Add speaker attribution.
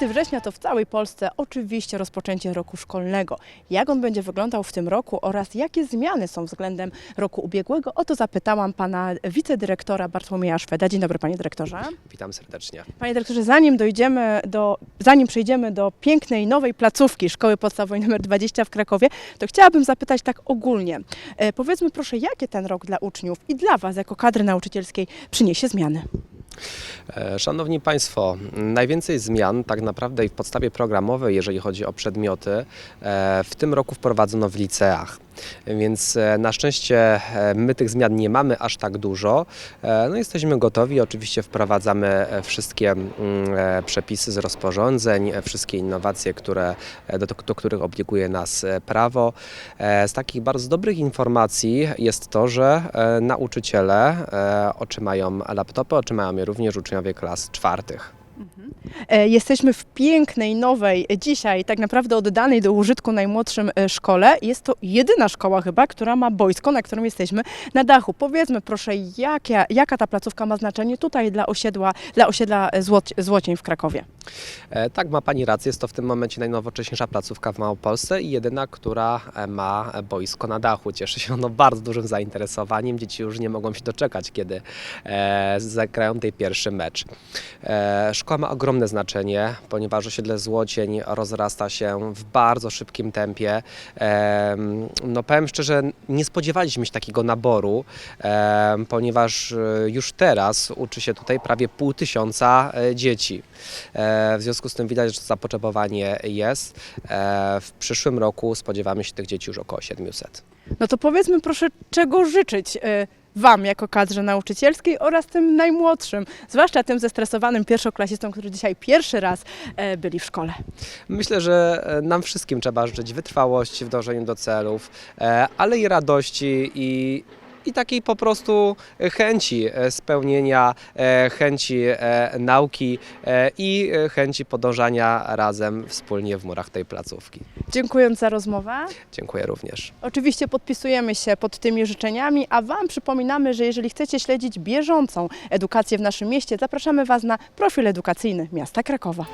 Speaker 1: 4 września to w całej Polsce oczywiście rozpoczęcie roku szkolnego. Jak on będzie wyglądał w tym roku oraz jakie zmiany są względem roku ubiegłego? O to zapytałam pana wicedyrektora Bartłomieja Szweda. Dzień dobry panie dyrektorze.
Speaker 2: Witam serdecznie.
Speaker 1: Panie dyrektorze, zanim dojdziemy do, zanim przejdziemy do pięknej nowej placówki Szkoły Podstawowej nr 20 w Krakowie, to chciałabym zapytać tak ogólnie. E, powiedzmy proszę, jakie ten rok dla uczniów i dla was jako kadry nauczycielskiej przyniesie zmiany?
Speaker 2: E, Szanowni Państwo, najwięcej zmian tak naprawdę i w podstawie programowej, jeżeli chodzi o przedmioty, e, w tym roku wprowadzono w liceach. Więc e, na szczęście e, my tych zmian nie mamy aż tak dużo. E, No jesteśmy gotowi, oczywiście wprowadzamy wszystkie mm, przepisy z rozporządzeń, wszystkie innowacje, które, do, do których obliguje nas prawo. Z takich bardzo dobrych informacji jest to, że nauczyciele otrzymają laptopy, otrzymają je również uczniowie klas czwartych.
Speaker 1: E, Jesteśmy w pięknej, nowej, e, dzisiaj tak naprawdę oddanej do użytku najmłodszym e, szkole. Jest to jedyna szkoła chyba, która ma boisko, na którym jesteśmy na dachu. Powiedzmy proszę, jaka, jaka ta placówka ma znaczenie tutaj dla osiedla, dla osiedla Złoc- Złocień w Krakowie?
Speaker 2: Tak, ma Pani rację, jest to w tym momencie najnowocześniejsza placówka w Małopolsce i jedyna, która ma boisko na dachu. Cieszy się ono bardzo dużym zainteresowaniem. Dzieci już nie mogą się doczekać, kiedy zagrają tej pierwszy mecz. Szkoła ma ogromne znaczenie, ponieważ osiedle Złocień rozrasta się w bardzo szybkim tempie. No powiem szczerze, nie spodziewaliśmy się takiego naboru, ponieważ e, już teraz uczy się tutaj prawie pół tysiąca e, dzieci. E, W związku z tym widać, że zapotrzebowanie jest. W przyszłym roku spodziewamy się tych dzieci już około 700.
Speaker 1: No to powiedzmy proszę, czego życzyć Wam jako kadrze nauczycielskiej oraz tym najmłodszym, zwłaszcza tym zestresowanym pierwszoklasistom, którzy dzisiaj pierwszy raz e, byli w szkole.
Speaker 2: Myślę, że e, nam wszystkim trzeba życzyć wytrwałości w dążeniu do celów, e, ale i radości i i takiej po prostu chęci e, spełnienia, e, chęci e, nauki e, i e, chęci podążania razem wspólnie w murach tej placówki.
Speaker 1: Dziękując za rozmowę.
Speaker 2: Dziękuję również.
Speaker 1: Oczywiście podpisujemy się pod tymi życzeniami, a Wam przypominamy, że jeżeli chcecie śledzić bieżącą edukację w naszym mieście, zapraszamy Was na profil edukacyjny miasta Krakowa.